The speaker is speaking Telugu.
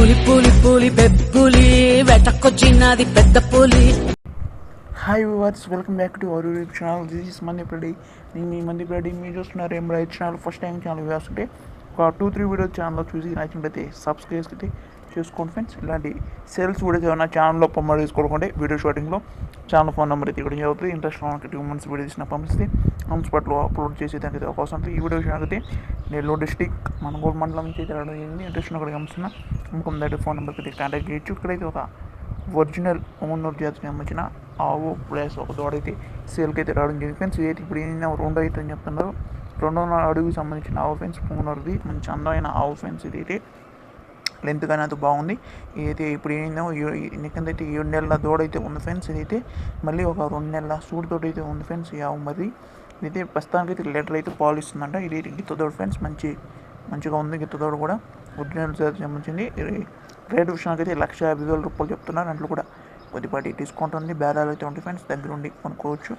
పులి పులి పులి బెబ్బులి వెటకొచ్చినది పెద్ద పులి. Hi viewers welcome back to our YouTube channel this is మంది నేను మీ మంది ప్రడి మీరు చూస్తున్నారు ఏం right channel first time channel వేస్తుంటే ఒక టూ త్రీ వీడియోస్ ఛానల్లో చూసి నచ్చినట్లయితే సబ్స్క్రైబ్ అయితే చేసుకోండి ఫ్రెండ్స్. ఇలాంటి సేల్స్ వీడియోస్ ఏమైనా ఛానల్లో ప్రమోట్ చేసుకోకుండా వీడియో షూటింగ్లో ఛానల్ ఫోన్ నెంబర్ అయితే ఇక్కడ చదువుతుంది ఇంట్రెస్ట్ ఉన్న టూ మంత్స్ వీడియో తీసిన పంపిస్తే ఆన్ స్పాట్లో అప్లోడ్ చేసే దానికి అవకాశం ఉంటుంది. ఈ వీడియో అయితే నెల్లూరు డిస్టిక్ మనగోడు మండలం నుంచి అయితే జరిగింది. ఇంట్రెస్ట్ ఇక్కడ అంశం ఇంకొక దగ్గర ఫోన్ నెంబర్కి అయితే కాంటాక్ట్ చేయొచ్చు. ఇక్కడైతే ఒక ఒరిజినల్ ఓనర్ జాతికి సంబంధించిన ఆవు ప్లేస్ ఒక దోడైతే సేల్కి అయితే రావడం జరిగింది ఫ్రెండ్స్. ఇదైతే ఇప్పుడు ఏదైనా రెండో అయితే అని చెప్తున్నారు. రెండో అడుగుకి సంబంధించిన ఆవు ఫెన్స్ పూనర్ది మంచి అందమైన ఆవు ఫెన్స్ ఇదైతే లెంత్ కానీ అంత బాగుంది. ఇదైతే ఇప్పుడు ఏమైందో ఎందుకంటే ఏడు నెలల దూడ అయితే ఉంది ఫ్రెండ్స్ ఇదైతే. మళ్ళీ ఒక రెండు నెలల సూడుతోటి అయితే ఉంది ఫ్రెండ్స్ యావు మరి ఇదైతే ప్రస్తుతానికి అయితే లెటర్ అయితే పాలిస్తుందంట. ఇది గిత్త దూడ ఫ్రెండ్స్ మంచి మంచిగా ఉంది గిత్త దూడ కూడా. ఒరిజినల్ సంబంధించింది. రేటు రేట్ విషయానికి అయితే లక్ష యాభై వేల రూపాయలు చెప్తున్నారు. దాంట్లో కూడా కొద్దిపాటి డిస్కౌంట్ ఉంది. బేరాలు అయితే ఉంటాయి ఫ్రెండ్స్. దగ్గర ఉండి కొనుక్కోవచ్చు.